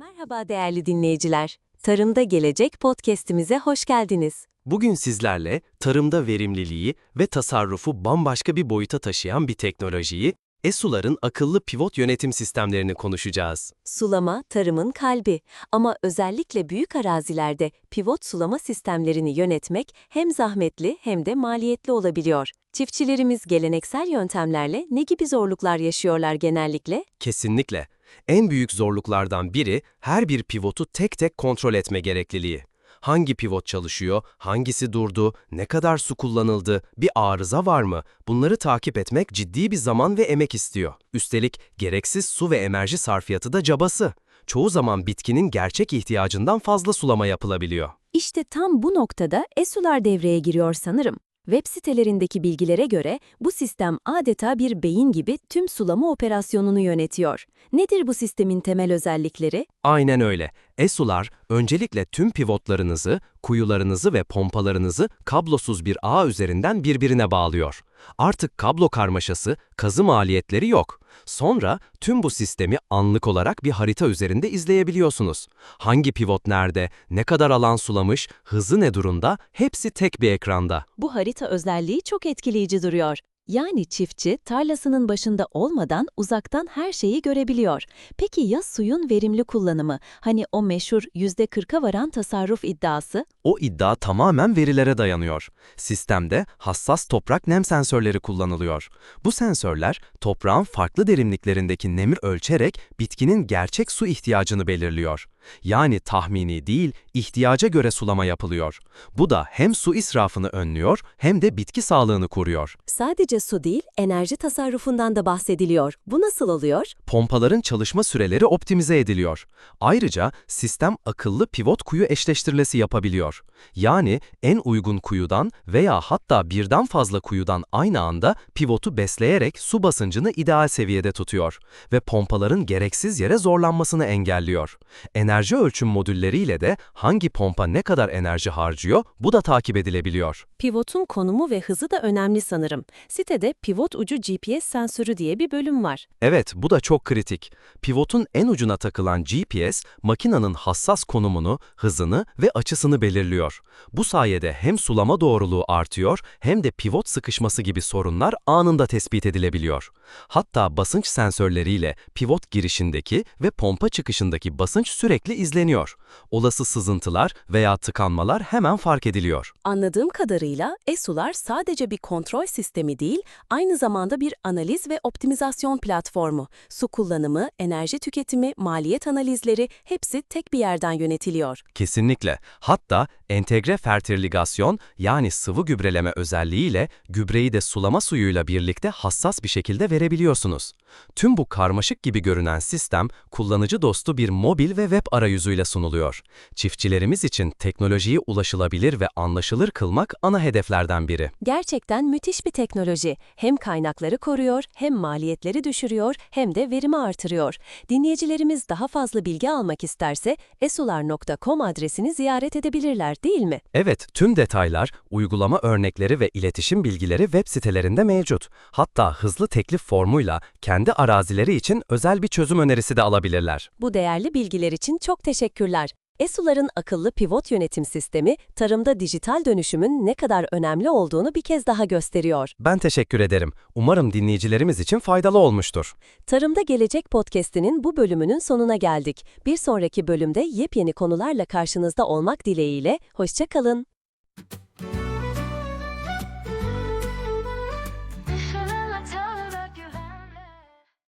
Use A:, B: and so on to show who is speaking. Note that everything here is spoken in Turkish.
A: Merhaba değerli dinleyiciler. Tarımda Gelecek podcast'imize hoş geldiniz.
B: Bugün sizlerle tarımda verimliliği ve tasarrufu bambaşka bir boyuta taşıyan bir teknolojiyi, ESU'ların akıllı pivot yönetim sistemlerini konuşacağız.
A: Sulama, tarımın kalbi. Ama özellikle büyük arazilerde pivot sulama sistemlerini yönetmek hem zahmetli hem de maliyetli olabiliyor. Çiftçilerimiz geleneksel yöntemlerle ne gibi zorluklar yaşıyorlar genellikle?
B: Kesinlikle. En büyük zorluklardan biri her bir pivotu tek tek kontrol etme gerekliliği. Hangi pivot çalışıyor, hangisi durdu, ne kadar su kullanıldı, bir arıza var mı? Bunları takip etmek ciddi bir zaman ve emek istiyor. Üstelik gereksiz su ve enerji sarfiyatı da cabası. Çoğu zaman bitkinin gerçek ihtiyacından fazla sulama yapılabiliyor.
A: İşte tam bu noktada ESU'lar devreye giriyor sanırım. Web sitelerindeki bilgilere göre bu sistem adeta bir beyin gibi tüm sulama operasyonunu yönetiyor. Nedir bu sistemin temel özellikleri?
B: Aynen öyle. ESU'lar öncelikle tüm pivotlarınızı, kuyularınızı ve pompalarınızı kablosuz bir ağ üzerinden birbirine bağlıyor. Artık kablo karmaşası, kazı maliyetleri yok. Sonra tüm bu sistemi anlık olarak bir harita üzerinde izleyebiliyorsunuz. Hangi pivot nerede, ne kadar alan sulamış, hızı ne durumda, hepsi tek bir ekranda.
A: Bu harita özelliği çok etkileyici duruyor. Yani çiftçi tarlasının başında olmadan uzaktan her şeyi görebiliyor. Peki ya suyun verimli kullanımı? Hani o meşhur %40'a varan tasarruf iddiası?
B: O iddia tamamen verilere dayanıyor. Sistemde hassas toprak nem sensörleri kullanılıyor. Bu sensörler toprağın farklı derinliklerindeki nemi ölçerek bitkinin gerçek su ihtiyacını belirliyor. Yani tahmini değil, ihtiyaca göre sulama yapılıyor. Bu da hem su israfını önlüyor hem de bitki sağlığını koruyor.
A: Sadece su değil, enerji tasarrufundan da bahsediliyor. Bu nasıl oluyor?
B: Pompaların çalışma süreleri optimize ediliyor. Ayrıca sistem akıllı pivot kuyu eşleştirmesi yapabiliyor. Yani en uygun kuyudan veya hatta birden fazla kuyudan aynı anda pivotu besleyerek su basıncını ideal seviyede tutuyor ve pompaların gereksiz yere zorlanmasını engelliyor. Enerji ölçüm modülleriyle de hangi pompa ne kadar enerji harcıyor bu da takip edilebiliyor.
A: Pivotun konumu ve hızı da önemli sanırım. Sitede pivot ucu GPS sensörü diye bir bölüm var.
B: Evet, bu da çok kritik. Pivotun en ucuna takılan GPS, makinenin hassas konumunu, hızını ve açısını belirliyor. Bu sayede hem sulama doğruluğu artıyor hem de pivot sıkışması gibi sorunlar anında tespit edilebiliyor. Hatta basınç sensörleriyle pivot girişindeki ve pompa çıkışındaki basınç sürekli izleniyor. Olası sızıntılar veya tıkanmalar hemen fark ediliyor.
A: Anladığım kadarıyla ESU'lar sadece bir kontrol sistemi değil, aynı zamanda bir analiz ve optimizasyon platformu. Su kullanımı, enerji tüketimi, maliyet analizleri hepsi tek bir yerden yönetiliyor.
B: Kesinlikle. Hatta entegre fertirligasyon yani sıvı gübreleme özelliğiyle gübreyi de sulama suyuyla birlikte hassas bir şekilde verebiliyorsunuz. Tüm bu karmaşık gibi görünen sistem kullanıcı dostu bir mobil ve web arayüzüyle sunuluyor. Çiftçilerimiz için teknolojiyi ulaşılabilir ve anlaşılır kılmak ana hedeflerden biri.
A: Gerçekten müthiş bir teknoloji. Hem kaynakları koruyor, hem maliyetleri düşürüyor, hem de verimi artırıyor. Dinleyicilerimiz daha fazla bilgi almak isterse esular.com adresini ziyaret edebilirler değil mi?
B: Evet, tüm detaylar, uygulama örnekleri ve iletişim bilgileri web sitelerinde mevcut. Hatta hızlı teklif formuyla kendi arazileri için özel bir çözüm önerisi de alabilirler.
A: Bu değerli bilgiler için çok teşekkürler. ESU'ların akıllı pivot yönetim sistemi, tarımda dijital dönüşümün ne kadar önemli olduğunu bir kez daha gösteriyor.
B: Ben teşekkür ederim. Umarım dinleyicilerimiz için faydalı olmuştur.
A: Tarımda Gelecek podcast'inin bu bölümünün sonuna geldik. Bir sonraki bölümde yepyeni konularla karşınızda olmak dileğiyle, hoşça kalın.